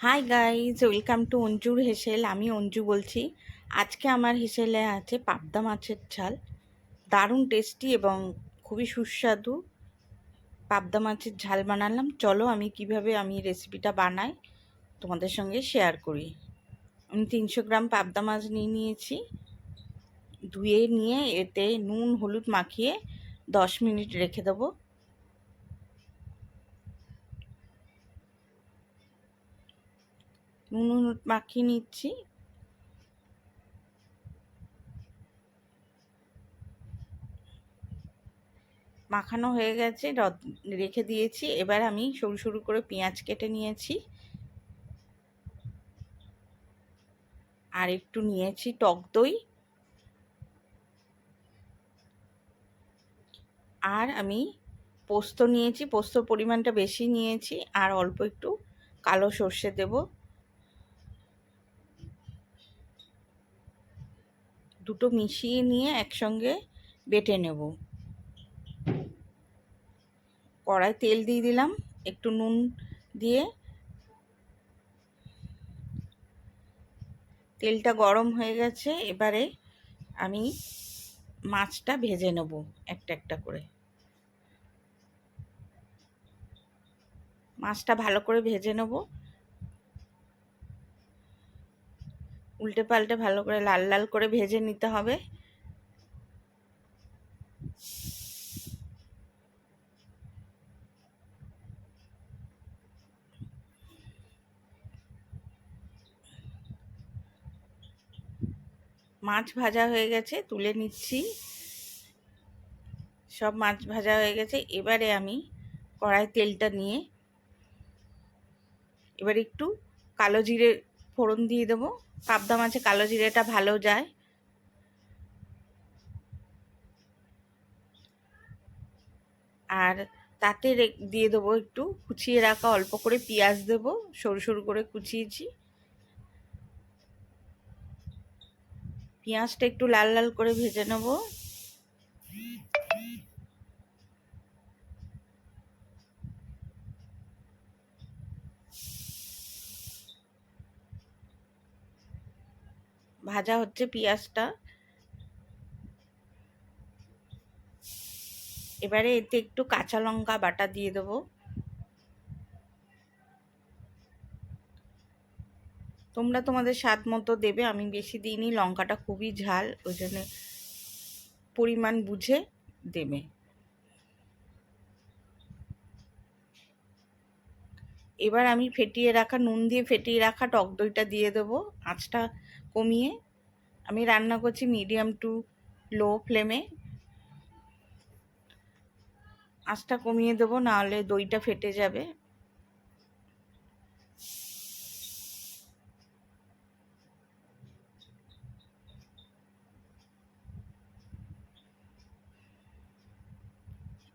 High guys welcome to অঞ্জুর হেসেল আমি অঞ্জু বলছি। আজকে আমার হেসেলে আছে পাবদা মাছের ঝাল। দারুণ টেস্টি এবং খুবই সুস্বাদু পাবদা মাছের ঝাল বানালাম। চলো আমি কীভাবে আমি রেসিপিটা বানাই তোমাদের সঙ্গে শেয়ার করি। আমি তিনশো গ্রাম পাবদা মাছ নিয়ে নিয়েছি। ধুয়ে নিয়ে এতে নুন, হলুদ মাখিয়ে দশ মিনিট রেখে দেবো। নুন মাখিয়ে নিচ্ছি। মাখানো হয়ে গেছে রেখে দিয়েছি। এবার আমি সরু সরু করে পেঁয়াজ কেটে নিয়েছি। আর একটু নিয়েছি টক দই। আর আমি পোস্ত নিয়েছি পোস্তর পরিমাণটা বেশি নিয়েছি। আর অল্প একটু কালো সর্ষে দেবো। দুটো মিশিয়ে নিয়ে একসঙ্গে বেটে নেব। কড়াই তেল দিয়ে দিলাম, একটু নুন দিয়ে। তেলটা গরম হয়ে গেছে, এবারে আমি মাছটা ভেজে নেব একটা একটা করে। মাছটা ভালো করে ভেজে নেব। উল্টে পাল্টে ভালো করে লাল লাল করে ভেজে নিতে হবে। মাছ ভাজা হয়ে গেছে, তুলে নিচ্ছি। সব মাছ ভাজা হয়ে গেছে। এবারে আমি কড়াই তেলটা নিয়ে এবার একটু কালো জিরে ফোড়ন দিয়ে দেবো। পাবদা মাছে কালো জিরেটা ভালো যায়। আর তাতে দিয়ে দেবো একটু কুচিয়ে রাখা অল্প করে পেঁয়াজ দেব, সরু সরু করে কুচিয়েছি। পেঁয়াজটা একটু লাল লাল করে ভেজে নেব। ভাজা হচ্ছে পেঁয়াজটা। এবারে এতে একটু কাঁচা লঙ্কা বাটা দিয়ে দেবো। তোমরা তোমাদের স্বাদ মতো দেবে, আমি বেশি দিইনি, লঙ্কাটা খুবই ঝাল, ওই জন্য পরিমাণ বুঝে দেবে। এবার আমি ফেটিয়ে রাখা, নুন দিয়ে ফেটিয়ে রাখা টক দইটা দিয়ে দেবো আঁচটা কমিয়ে। আমি রান্না করছি মিডিয়াম টু লো ফ্লেমে আঁচটা কমিয়ে দেবো, নাহলে দইটা ফেটে যাবে।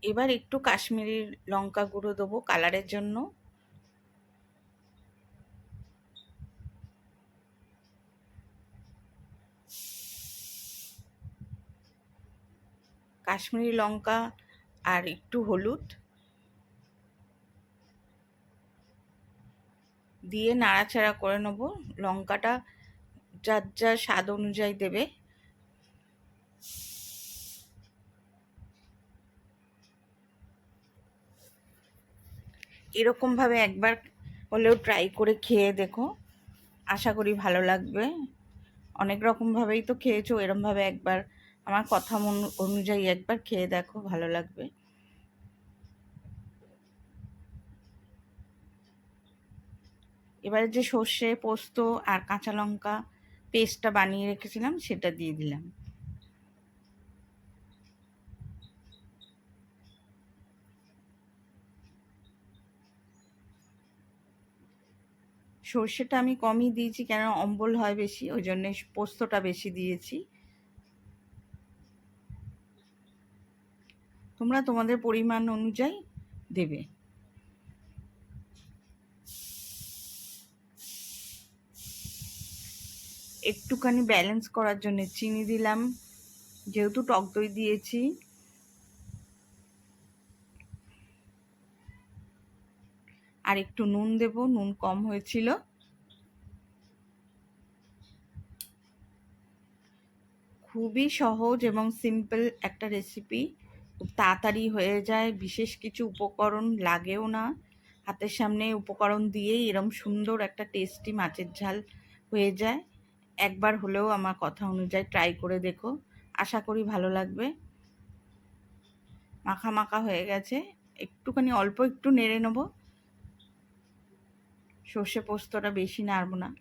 এবার একটু কাশ্মীরি লঙ্কা গুঁড়ো দেবো কালারের জন্য। কাশ্মীরি লঙ্কা আর একটু হলুদ দিয়ে নাড়াচাড়া করে নেব। লঙ্কাটা যার যার স্বাদ অনুযায়ী দেবে। এরকমভাবে একবার হলেও ট্রাই করে খেয়ে দেখো। আশা করি ভালো লাগবে। অনেক রকমভাবেই তো খেয়েছো, এরমভাবে একবার আমার কথা অনুযায়ী একবার খেয়ে দেখো, ভালো লাগবে। এবারে যে সর্ষে, পোস্ত আর কাঁচা লঙ্কা পেস্টটা বানিয়ে রেখেছিলাম, সেটা দিয়ে দিলাম। সর্ষেটা আমি কমই দিয়েছি কেন অম্বল হয় বেশি, ওই জন্যে পোস্তটা বেশি দিয়েছি। তোমরা তোমাদের পরিমাণ অনুযায়ী দেবে। একটুখানি ব্যালেন্স করার জন্য চিনি দিলাম, যেহেতু টক দই দিয়েছি। আর একটু নুন দেব, নুন কম হয়েছিল। খুবই সহজ এবং সিম্পল একটা রেসিপি খুব তাড়াতাড়ি হয়ে যায়, বিশেষ কিছু উপকরণ লাগেও না। হাতের সামনে উপকরণ দিয়েই এরম সুন্দর একটা টেস্টি মাছের ঝাল হয়ে যায়। একবার হলেও আমার কথা অনুযায়ী ট্রাই করে দেখো। আশা করি ভালো লাগবে। মাখা মাখা হয়ে গেছে। একটুখানি অল্প একটু নেড়ে নেব। সর্ষে পোস্তটা বেশি নাড়বো না।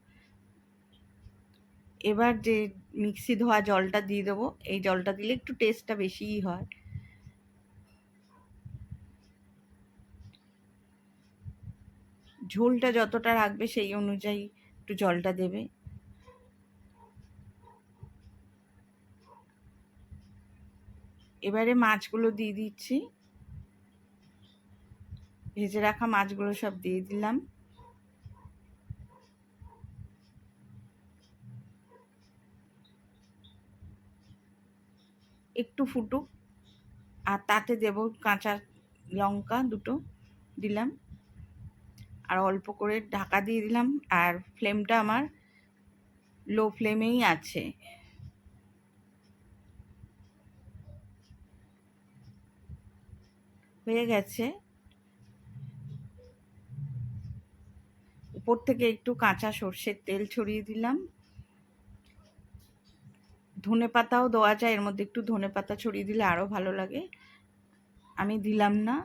এবার যে মিক্সি ধোয়া জলটা দিয়ে দেবো, এই জলটা দিলে একটু টেস্টটা বেশিই হয়। ঝোলটা যতটা রাখবে সেই অনুযায়ী একটু জলটা দেবে। এবারে মাছগুলো দিয়ে দিচ্ছি। ভেজে রাখা মাছগুলো সব দিয়ে দিলাম। একটু ফুটুক। আর তাতে দেব কাঁচা লঙ্কা দুটো দিলাম। আর অল্প করে ঢাকা দিয়ে দিলাম। আর ফ্লেমটা আমার লো ফ্লেমেই আছে। হয়ে গেছে। উপর থেকে একটু কাঁচা সর্ষের তেল ছড়িয়ে দিলাম। ধনে পাতাও দেওয়া যায়, এর মধ্যে একটু ধনে পাতা ছড়িয়ে দিলে আরও ভালো লাগে। আমি দিলাম না।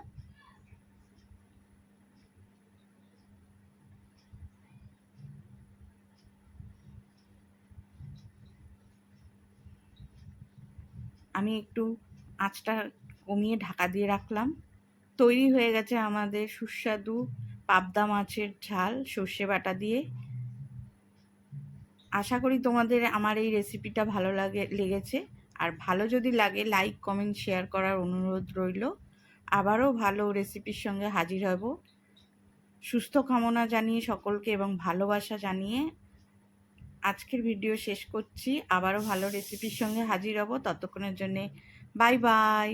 আমি একটু আঁচটা কমিয়ে ঢাকা দিয়ে রাখলাম। তৈরি হয়ে গেছে আমাদের সুস্বাদু পাবদা মাছের ঝাল, সর্ষে বাটা দিয়ে। আশা করি তোমাদের আমার এই রেসিপিটা ভালো লাগে, লেগেছে। আর ভালো যদি লাগে লাইক কমেন্ট শেয়ার করার অনুরোধ রইল। আবারও ভালো রেসিপির সঙ্গে হাজির হব। সুস্থ কামনা জানিয়ে সকলকে এবং ভালোবাসা জানিয়ে আজকের ভিডিও শেষ করছি। আবারও ভালো রেসিপির সঙ্গে হাজির হব। ততক্ষণের জন্যে বাই বাই